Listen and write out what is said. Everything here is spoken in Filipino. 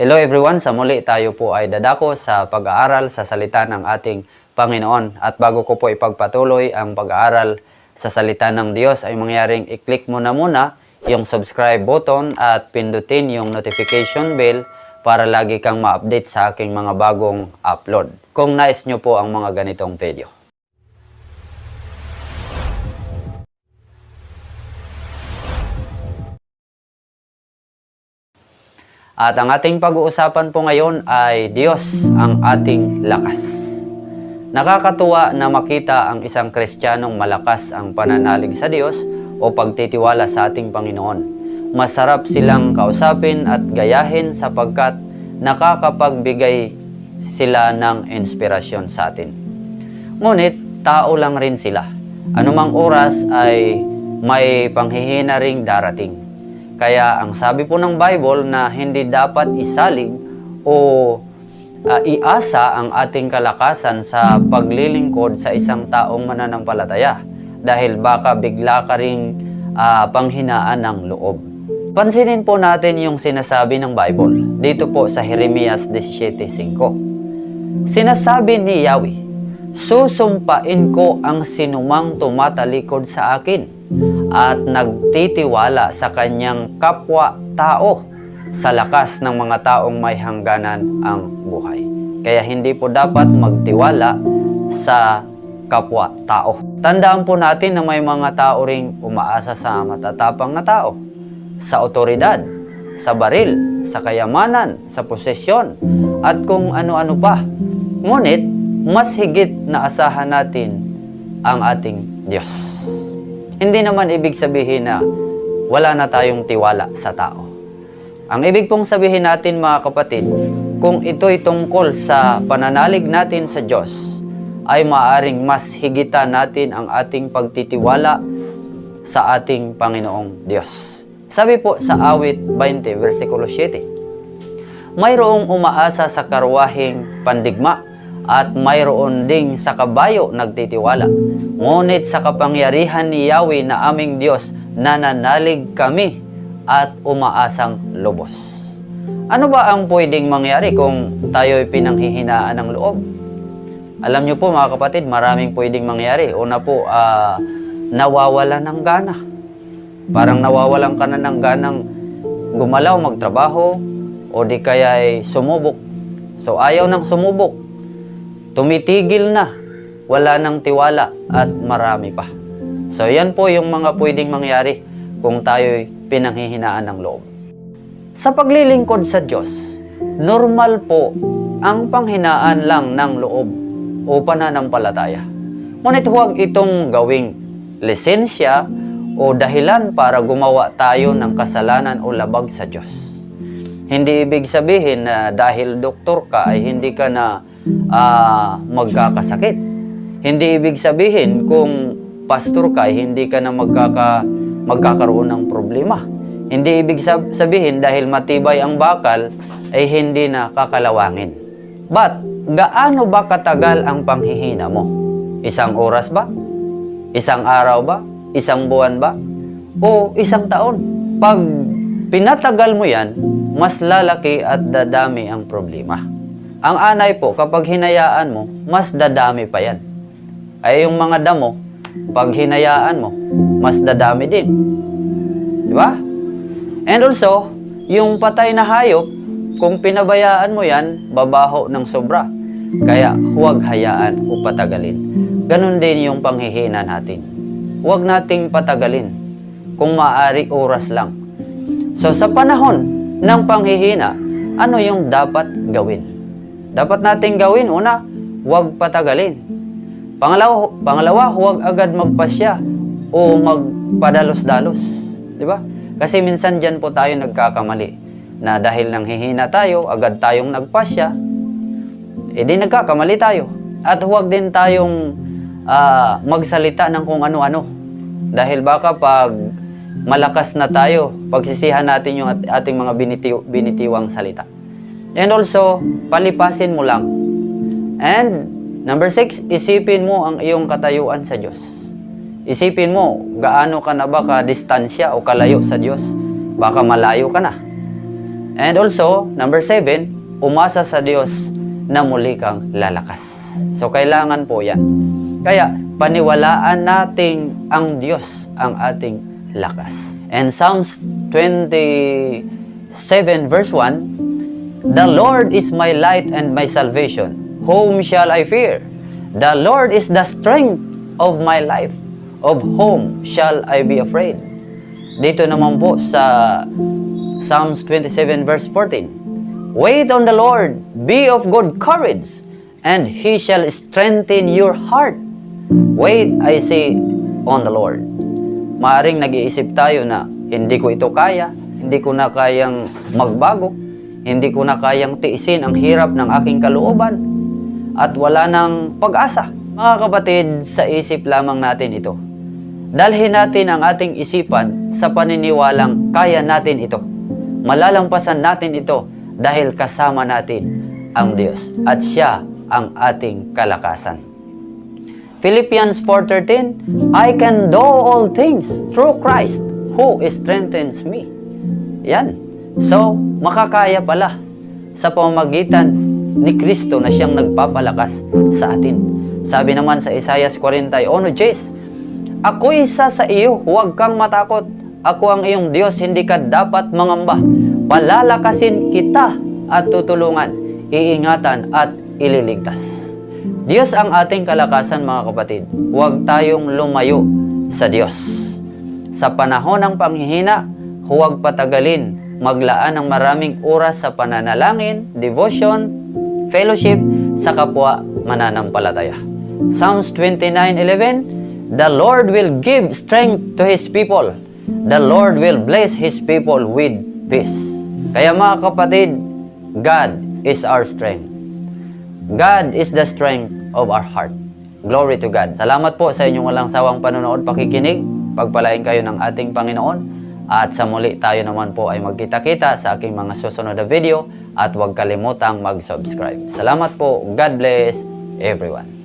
Hello everyone, sa muli tayo po ay dadako sa pag-aaral sa salita ng ating Panginoon. At bago ko po ipagpatuloy ang pag-aaral sa salita ng Diyos ay mangyaring i-click mo na muna yung subscribe button at pindutin yung notification bell para lagi kang ma-update sa aking mga bagong upload. Kung nais nyo po ang mga ganitong video. At ang ating pag-uusapan po ngayon ay Diyos ang ating lakas. Nakakatuwa na makita ang isang Kristiyanong malakas ang pananalig sa Diyos o pagtitiwala sa ating Panginoon. Masarap silang kausapin at gayahin sapagkat nakakapagbigay sila ng inspirasyon sa atin. Ngunit, tao lang rin sila. Anumang oras ay may panghihina ring darating. Kaya ang sabi po ng Bible na hindi dapat isalig o ah, iasa ang ating kalakasan sa paglilingkod sa isang taong mananampalataya dahil baka bigla ka ring ah, panghinaan ng loob. Pansinin po natin yung sinasabi ng Bible dito po sa Jeremias 17.5. Sinasabi ni Yahweh, Susumpain ko ang sinumang tumatalikod sa akin at nagtitiwala sa kanyang kapwa-tao sa lakas ng mga taong may hangganan ang buhay. Kaya hindi po dapat magtiwala sa kapwa-tao. Tandaan po natin na may mga tao ring umaasa sa matatapang na tao, sa otoridad, sa baril, sa kayamanan, sa posesyon, at kung ano-ano pa. Ngunit, mas higit na asahan natin ang ating Diyos. Hindi naman ibig sabihin na wala na tayong tiwala sa tao. Ang ibig pong sabihin natin mga kapatid, kung ito'y tungkol sa pananalig natin sa Diyos, ay maaring mas higitan natin ang ating pagtitiwala sa ating Panginoong Diyos. Sabi po sa awit 20, versikulo 7, Mayroong umaasa sa karwahing pandigma at mayroon ding sa kabayo nagtitiwala. Ngunit sa kapangyarihan ni Yahweh na aming Diyos, nananalig kami at umaasang lubos. Ano ba ang pwedeng mangyari kung tayo'y pinanghihinaan ng loob? Alam niyo po mga kapatid, maraming pwedeng mangyari. Una po, ah, nawawala ng gana. Parang nawawalan ka na ng ganang gumalaw, magtrabaho, o di kaya'y sumubok. So ayaw ng sumubok. Tumitigil na. Wala ng tiwala at marami pa. So yan po yung mga pwedeng mangyari kung tayo'y pinanghihinaan ng loob. Sa paglilingkod sa Diyos, normal po ang panghinaan lang ng loob o pananampalataya. Ngunit huwag itong gawing lisensya o dahilan para gumawa tayo ng kasalanan o labag sa Diyos. Hindi ibig sabihin na dahil doktor ka ay hindi ka na ah, magkakasakit. Hindi ibig sabihin kung pastor ka ay hindi ka na magkaka, magkakaroon ng problema. Hindi ibig sab- sabihin dahil matibay ang bakal ay hindi na kakalawangin. But, gaano ba katagal ang panghihina mo? Isang oras ba? Isang araw ba? Isang buwan ba? O isang taon? Pag pinatagal mo yan, mas lalaki at dadami ang problema. Ang anay po, kapag hinayaan mo, mas dadami pa yan. Ay yung mga damo, pag hinayaan mo, mas dadami din. Di ba? And also, yung patay na hayop, kung pinabayaan mo yan, babaho ng sobra. Kaya huwag hayaan o patagalin. Ganon din yung panghihina natin. Huwag nating patagalin. Kung maaari, oras lang. So sa panahon ng panghihina, ano yung dapat gawin? Dapat nating gawin, una, huwag patagalin. Pangalawa, pangalawa huwag agad magpasya o magpadalos-dalos. Di ba? Kasi minsan dyan po tayo nagkakamali na dahil nang hihina tayo, agad tayong nagpasya, edi nagkakamali tayo. At huwag din tayong ah, magsalita ng kung ano-ano. Dahil baka pag malakas na tayo, pagsisihan natin yung at- ating mga binitiw, binitiwang salita. And also, palipasin mo lang. And number six, isipin mo ang iyong katayuan sa Diyos. Isipin mo, gaano ka na ba ka distansya o kalayo sa Diyos? Baka malayo ka na. And also, number seven, umasa sa Diyos na muli kang lalakas. So, kailangan po yan. Kaya, paniwalaan nating ang Diyos ang ating lakas. And Psalms 27 verse 1, The Lord is my light and my salvation. Whom shall I fear? The Lord is the strength of my life. Of whom shall I be afraid? Dito naman po sa Psalms 27 verse 14. Wait on the Lord, be of good courage, and He shall strengthen your heart. Wait, I say, on the Lord. Maaring nag-iisip tayo na hindi ko ito kaya, hindi ko na kayang magbago, hindi ko na kayang tiisin ang hirap ng aking kalooban, at wala nang pag-asa. Mga kapatid, sa isip lamang natin ito. Dalhin natin ang ating isipan sa paniniwalang kaya natin ito. Malalampasan natin ito dahil kasama natin ang Diyos at siya ang ating kalakasan. Philippians 4.13 I can do all things through Christ who strengthens me. Yan. So, makakaya pala sa pamamagitan ni Kristo na siyang nagpapalakas sa atin. Sabi naman sa Isaiah 41, Jess, Ako isa sa iyo, huwag kang matakot. Ako ang iyong Diyos, hindi ka dapat mangamba. Palalakasin kita at tutulungan, iingatan at ililigtas. Diyos ang ating kalakasan mga kapatid. Huwag tayong lumayo sa Diyos. Sa panahon ng panghihina, huwag patagalin. Maglaan ng maraming oras sa pananalangin, devotion, fellowship sa kapwa mananampalataya. Psalms 29:11 The Lord will give strength to His people. The Lord will bless His people with peace. Kaya mga kapatid, God is our strength. God is the strength of our heart. Glory to God. Salamat po sa inyong walang sawang panonood, pakikinig. Pagpalain kayo ng ating Panginoon. At sa muli tayo naman po ay magkita-kita sa aking mga susunod na video at huwag kalimutang mag-subscribe. Salamat po. God bless everyone.